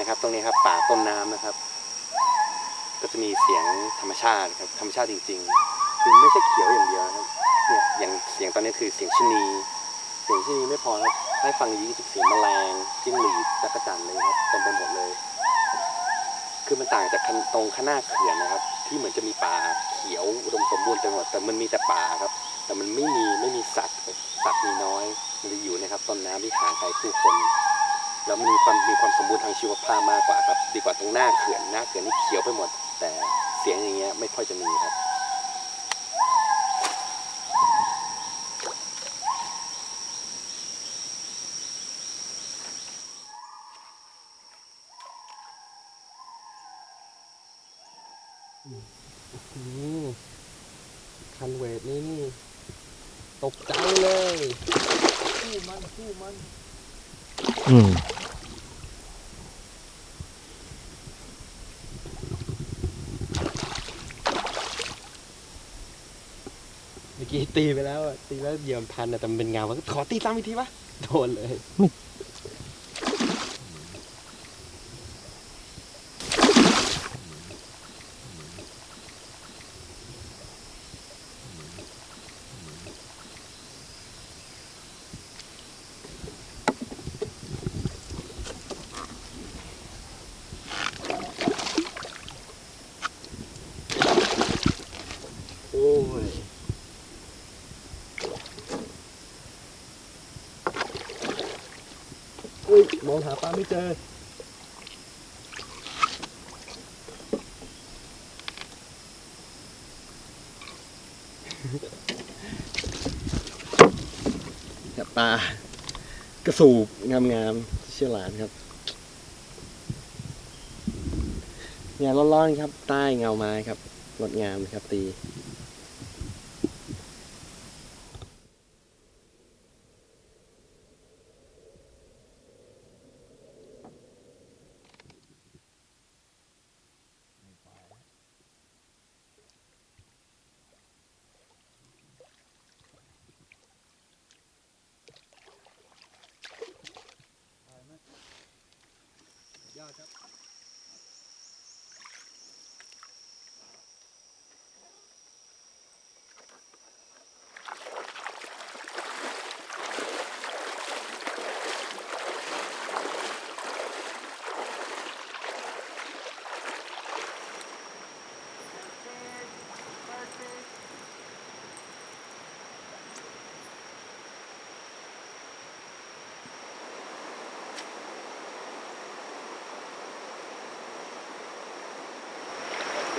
นะครับตรงนี้ครับป่าต้นน้ำนะครับ ก็จะมีเสียงธรรมชาติครับธรรมชาติจริงๆคือไม่ใช่เขียวอย่างเดียวครับเนี่ยอย่างเสียงตอนนี้คือเสียงชะนี เสียงชะนีไม่พอครับให้ฟังยี่เสียงแมลงจิ้งหรีดจักจั่นเลยครับเต็มไปหมดเลย คือมันต่างจากตรงข้างหน้าเขื่อนนะครับ ที่เหมือนจะมีป่าเขียวอุดมสมบูรณ์เต็มหมดแต่มันมีแต่ป่าครับ แต่มันไม่มีไม่มีสัตว์สัตว์มีน้อยมันจะอยู่นะครับต้นน้ำที่ห่างไกลผู้คน แล้วมันมีความมีความสมบูรณ์ทางชีวภาพมากกว่าครับ ดีกว่าตรงหน้าเขื่อนหน้าเขื่อนนี่เขียวไปหมด แต่เสียงอย่างเงี้ยไม่ค่อยจะมีครับคันเวทนี่นี่ ตกใจเลยคู่มันคู่มัน อืมเมื่อกี้ตีไปแล้วอะตีแล้วเหยี่ยมพันอะแต่มันเป็นเงามันขอตีตามอีกทีปะโดนเลยโอ้ องหาปลาไม่เจอกับปลากระสูบงามๆเชื่อหลานครับ เนี่ยร้อนๆครับ ใต้เงาไม้ครับงดงามครับตี ครับ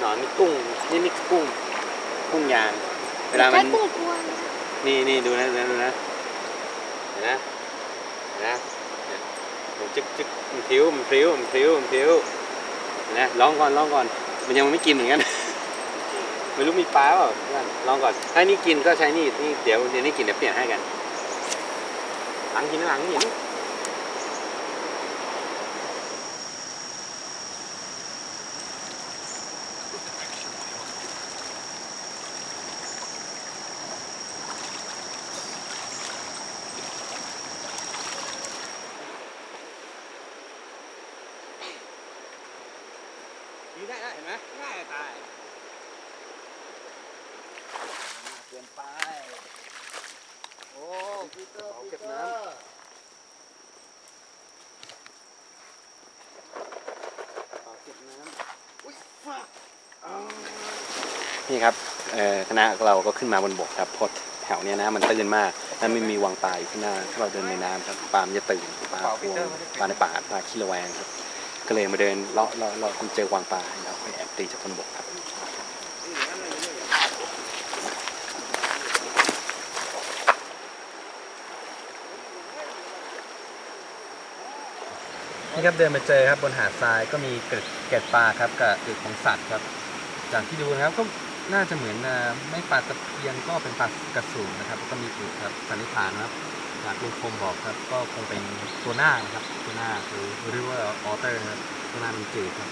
หนอนนี่กุ้งนี่นี่กุ้งกุ้งยางเวลามันใช้กุ้งกวนนี่นี่ดูนะดูนะดูนะเห็นนะเห็นนะเนี่ยมันจึ๊กจึ๊กมันพลิ้วมันพลิ้วมันพลิ้วมันพลิ้วเห็นนะลองก่อนลองก่อน มันยังไม่กินเหมือนกันไม่รู้มีปลาเปล่าเพื่อนลองก่อน ถ้านี่กินก็ใช้นี่นี่เดี๋ยวเดี๋ยวนี่กินเดี๋ยวเปลี่ยนให้กัน หลังกินนะหลังกิน ห็นไหมง่ายจะตายเปลี่ยนไปโอ้พีเตอร์เอาพีเก็บเตอน้ำร์นี่ครับเอ่อคณะเราก็ขึ้นมาบนบกครับเพราะแถวเนี้ยนะมันตื้นมากและไม่มีวังปลาอยู่ข้างหน้าถ้าเราเดินในน้ำครับปลามันจะตื่นปลาพวงปลาในป่าปลาขี้ระแวงครับก็เลยมาเดินเลาะเลาะเลาะจนเจอวังปลาแล้วค่อยแอบ ตีจากบนบกครับนี่ครับเดินมาเจอครับบนหาดทรายก็มีเกล็ดเกล็ดปลาครับกับเกล็ดของสัตว์ครับ จากที่ดูนะครับก็น่าจะเหมือนไม่ปลาตะเพียนก็เป็นปลากระสูงนะครับแล้วก็มีอึครับสันนิษฐานครับจากลุงคมบอกครับก็คงเป็นตัวหน้านะครับตัวหน้าคือเรียกว่าออเตอร์ครับตัวหน้ามันจืดครับ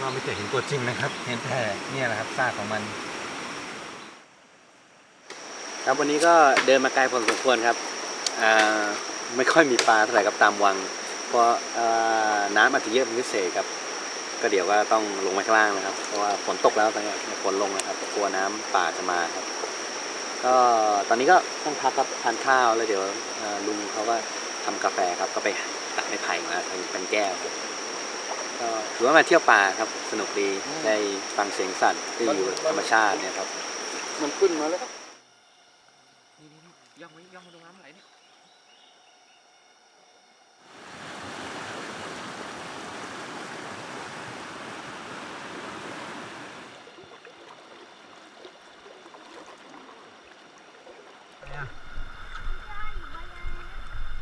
ก็ไม่เคยเห็นตัวจริงนะครับ เห็นแต่เนี่ยแหละครับซากของมัน ครับวันนี้ก็เดินมาไกลพอสมควรครับไม่ค่อยมีปลาเท่าไหร่ครับตามวัง เพราะน้ำอาจจะเยอะเป็นพิเศษครับ ก็เดี๋ยวก็ต้องลงมาข้างล่างนะครับ เพราะว่าฝนตกแล้วตอนนี้ฝนลงนะครับ กลัวน้ำป่าจะมาครับ ก็ตอนนี้ก็ต้องพักครับทานข้าวแล้วเดี๋ยวลุงเขาก็ทำกาแฟครับ ก็ไปตัดไม้ไผ่มาเป็นเป็นแก้วครับ ถือว่ามาเที่ยวป่าครับสนุกดีได้ฟังเสียงสัตว์ได้อยู่กับธรรมชาติเนี่ยครับ มันขึ้นมาแล้วนี่นี่ย่องไว้ย่องมาดูน้ำไหลเนี่ย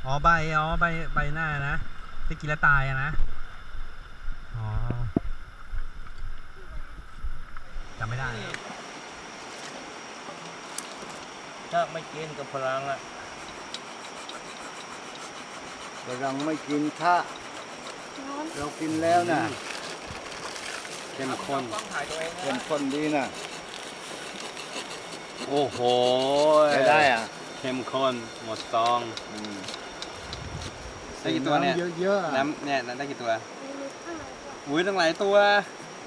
อ๋อใบอ๋อใบใบหน้านะที่กินแล้วตายอะนะอ๋อ จำไม่ได้ถ้าไม่กินกับพลังอะพลังไม่กินถ้าเรากินแล้วน่ะเข้มข้นต้องถ่ายตัวเองนะเข้มข้นดีน่ะ โอ้โหจะได้อะเข้มข้นหมดซองอืมได้กี่ตัวเนี่ย เยอะๆน้ำเนี่ยได้กี่ตัว อุ้ยตั้งหลายตัว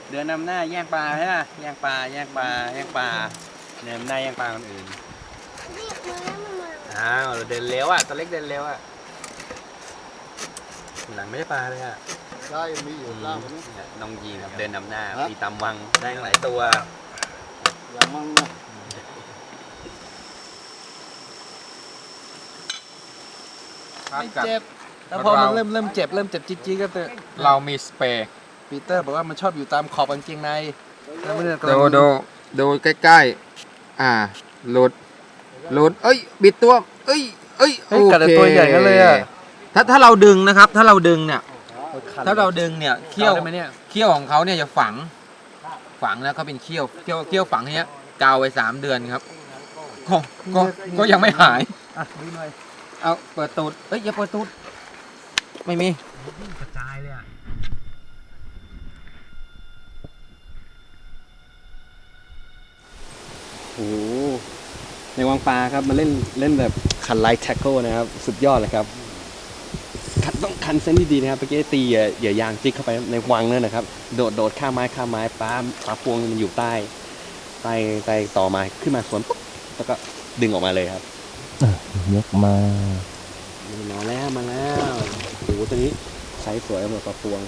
เดินนำหน้าแย่งปลาใช่ไหมแย่งปลาแย่งปลาแย่งปลาเดินนำหน้าแย่งปลาคนอื่นอ้าวเราเดินเร็วอะตัวเล็กเดินเร็วอะหลังไม่ได้ปลาเลยอะใช่มีอยู่ล่างนี้เนี่ยน้องยีนครับเดินนำหน้าฮะตีตามวังได้ตั้งหลายตัว อย่ามั่งนะครับไม่กับเจ็บ แล้วพอมันเริ่มเริ่มเจ็บเริ่มเจ็บจี๊ดๆก็เตะเรามีสเปรย์ ปีเตอร์บอกว่ามันชอบอยู่ตามขอบกางเกงในแล้วมันเนี่ยกำลัดูงดูดูใกล้ๆ อ่า หลุด หลุด เอ้ย บิดตัว เอ้ย เอ้ยเฮ้ยกัดแต่ตัวใหญ่กันเลยอะถ้าถ้าเราดึงนะครับ ถ้าเราดึงเนี่ย ถ้าเราดึงเนี่ย เขี้ยว ได้ไหมเนี่ยเขี้ยวของเขาเนี่ยจะฝัง ฝังแล้วก็เป็นเขี้ยว เขี้ยว เขี้ยวฝังเนี้ยกาวไว้สามเดือนครับ ก็ ก็ ก็ยังไม่หาย อะดูหน่อยเอาเปิดตูดเอ้ยอย่าเปิดตูด ไม่มีกระจายเลยอะ โอ้โหในวังปลาครับมาเล่นเล่นแบบคันไลท์แท็กเกิลนะครับ สุดยอดเลยครับคันต้องคันเส้นที่ดีนะครับเมื่อกี้ตีเหยื่อเหยื่อยางจิกเข้าไปในวังนั่นนะครับ โดดโดดข้ามไม้ข้ามไม้ปลาปลาพวงมันอยู่ใต้ใต้ใต้ต่อไม้ขึ้นมาสวนปุ๊บแล้วก็ดึงออกมาเลยครับยกมามาแล้วมาแล้วโอ้โหตัวนี้ไซส์สวยเหมือนปลาพวง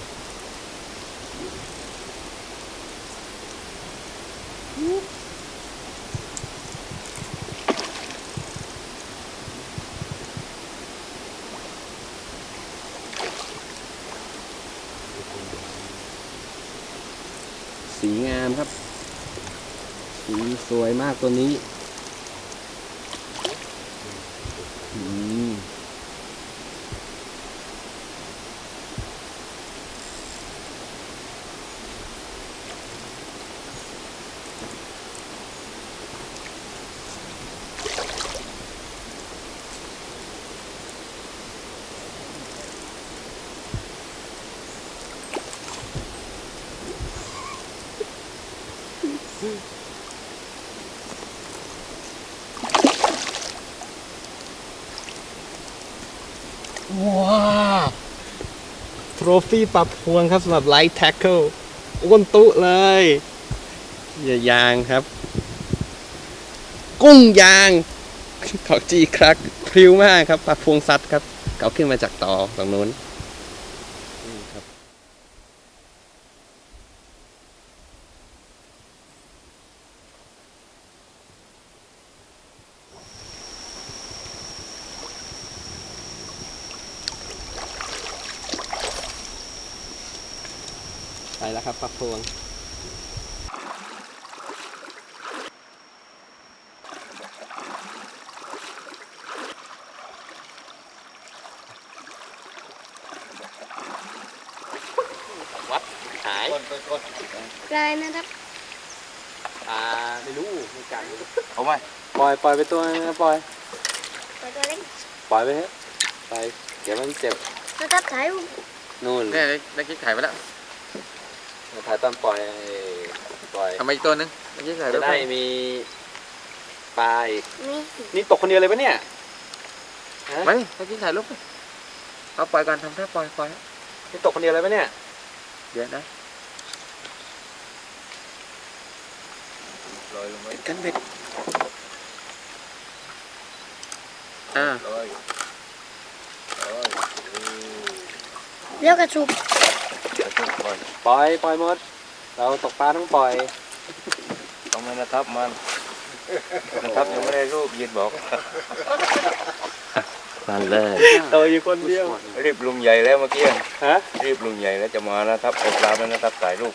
สีงามครับสีสวยมากตัวนี้ ว้าวทรฟี่ปรับพวงครับสำหรับไลท์แท็กเกิลอ้วนตุเลย อย่ายางครับ กุ้งยางเขาจีครักพริ้วมากครับปลาพวงซัดครับ เขาขึ้นมาจากต่อตรงนู้น ไปแล้วครับปลาพวงวัดหายลายนะครับอ่าไม่รู้ไม่กันเอาไว้ปล่อยปล่อยไปตัวนึงนะปล่อยตัวตัวเล็กปล่อยไปเถอะไปเดี๋ยวมันเจ็บนะครับถ่ายรูปนู่นเนี่ยได้กิ๊กถ่ายไปแล้ว ถ่ายตอนปล่อยปล่อย ทำมาอีกตัวนึงได้กิ๊กถ่ายไปจะแล้วได้มีปลาอีกนี่นี่ตกคนเดียวเลยปะเนี่ยไปได้กิ๊กถ่ายรูปไปเอาปล่อยกันทำท่าปล่อยปล่อยนี่ตกคนเดียวเลยไหมเนี่ยเดี๋ยวนะลอยลงไว้กันเบ็ดอ่าลอยลอย เรียกกระชุบจะต้อง ปล่อยปล่อยปล่อยหมด เราตกปลาต้องปล่อยต้องไม่นะทับมันนะครับยังไม่ได้รูปยืนบอกนั่นเลยเตยอยู่คนเดียวรีบลุงใหญ่แล้วเมื่อกี้ฮะรีบลุงใหญ่แล้วจะมานะครับเอาปลาแล้วนะครับถ่ายรูป